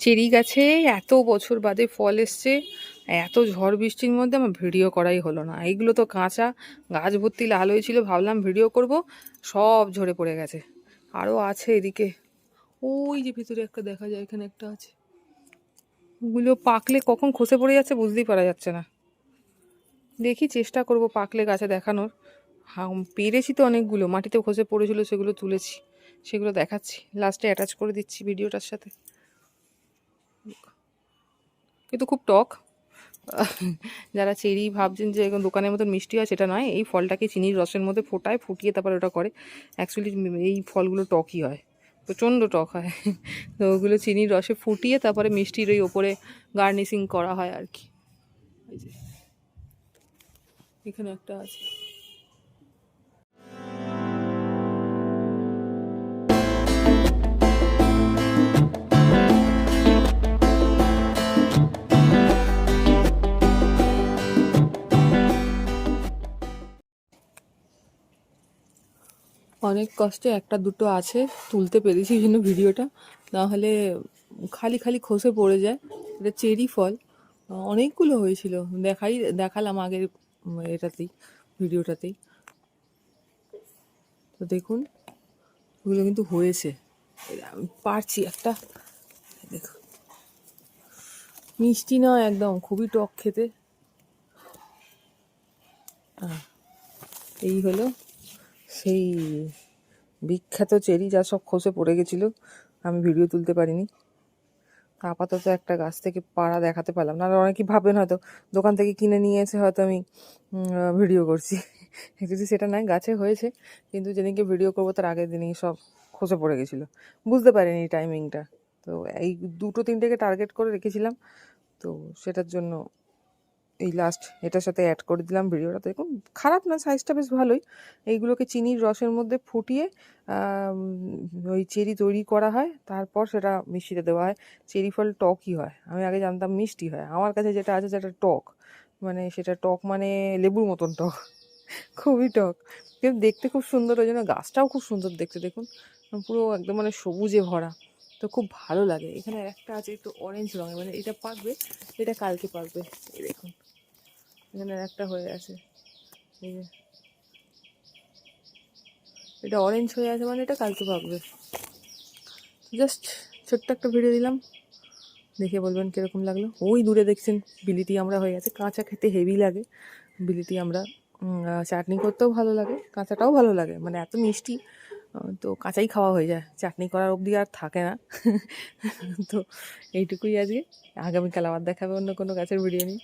Cherry গাছে এত বছর বাদে ফল এসছে, এত ঝড় বৃষ্টির মধ্যে আমার ভিডিও করাই হলো না। এইগুলো তো কাঁচা, গাছ ভর্তি লাল হয়েছিল, ভাবলাম ভিডিও করব, সব ঝরে পড়ে গেছে। আরও আছে এদিকে। ওই যে ভিতরে একটা দেখা যায়, এখানে একটা আছে। ওগুলো পাকলে কখন খসে পড়ে যাচ্ছে বুঝতেই পারা যাচ্ছে না। দেখি চেষ্টা করব পাকলে গাছে দেখানোর। পেরেছি তো অনেকগুলো মাটিতে খসে পড়েছিল, সেগুলো তুলেছি, সেগুলো দেখাচ্ছি। লাস্টে অ্যাটাচ করে দিচ্ছি ভিডিওটার সাথে। কিন্তু খুব টক। যারা চেরি ভাবছেন যে দোকানের মতন মিষ্টি হয়, সেটা নয়। এই ফলটাকে চিনির রসের মধ্যে ফোটায়, ফুটিয়ে তারপর ওটা করে। অ্যাকচুয়ালি এই ফলগুলো টকই হয়। প্রচণ্ড টক হয়। তো ওগুলো চিনির রসে ফুটিয়ে তারপরে মিষ্টির ওই ওপরে গার্নিশিং করা হয় আর কি। এখানে একটা আছে। অনেক কষ্টে একটা দুটো আছে, তুলতে পেরেছি জন্য ভিডিওটা। নাহলে খালি খালি খসে পড়ে যায়। এটা চেরি ফল। অনেকগুলো হয়েছিল। দেখাই, দেখালাম আগের এটাতেই, ভিডিওটাতেই। তো দেখুন এগুলো কিন্তু হয়েছে। আমি পারছি একটা। দেখুন। মিষ্টি নয় একদম, খুবই টক খেতে। এই হলো সেই বিখ্যাত চেরি যা সব খসে পড়ে গেছিল, আমি ভিডিও তুলতে পারিনি। আপাতত একটা গাছ থেকে পাড়া দেখাতে পারলাম। না অনেকেই ভাবেন হয়তো, দোকান থেকে কিনে নিয়ে এসে হয়তো আমি ভিডিও করছি। যদি সেটা নয়, গাছে হয়েছে, কিন্তু যেদিনকে ভিডিও করব তার আগের দিনই সব খসে পড়ে গেছিল। বুঝতে পারিনি টাইমিংটা তো এই দুটো তিনটেকে টার্গেট করে রেখেছিলাম। তো সেটার জন্য এই লাস্ট এটার সাথে অ্যাড করে দিলাম ভিডিওটা। দেখুন, খারাপ না সাইজটা বেশ ভালোই। এইগুলোকে চিনির রসের মধ্যে ফুটিয়ে ওই চেরি তৈরি করা হয়। তারপর সেটা মিষ্টিতে দেওয়া হয়। চেরি ফল টকই হয়। আমি আগে জানতাম মিষ্টি হয়। আমার কাছে যেটা আছে সেটা টক। মানে সেটা টক মানে লেবুর মতন টক। খুবই টক। কিন্তু দেখতে খুব সুন্দর, ওই জন্য গাছটাও খুব সুন্দর দেখতে। দেখুন, পুরো একদম মানে সবুজে ভরা। তো খুব ভালো লাগে। এখানে একটা আছে, একটু অরেঞ্জ রঙের। মানে এটা পাকবে, এটা কালকে পাকবে। দেখুন। এখানে একটা হয়ে আছে। এই যে। এটা অরেঞ্জ হয়ে আছে মানে এটা কালকে পাকবে জাস্ট ছোট্ট একটা ভিডিও দিলাম। দেখে বলবেন কীরকম লাগল। ওই দূরে দেখছেন বিলিতি আমরা হয়ে গেছে। কাঁচা খেতে হেভি লাগে। বিলিতি আমরা চাটনি করতেও ভালো লাগে। কাঁচাটাও ভালো লাগে। মানে এত মিষ্টি তো কাঁচাই খাওয়া হয়ে যায়। চাটনি করার অবধি আর থাকে না। তো এইটুকুই আজকে। আগামীকাল আবার দেখাবে অন্য কোনো গাছের ভিডিও নিয়ে।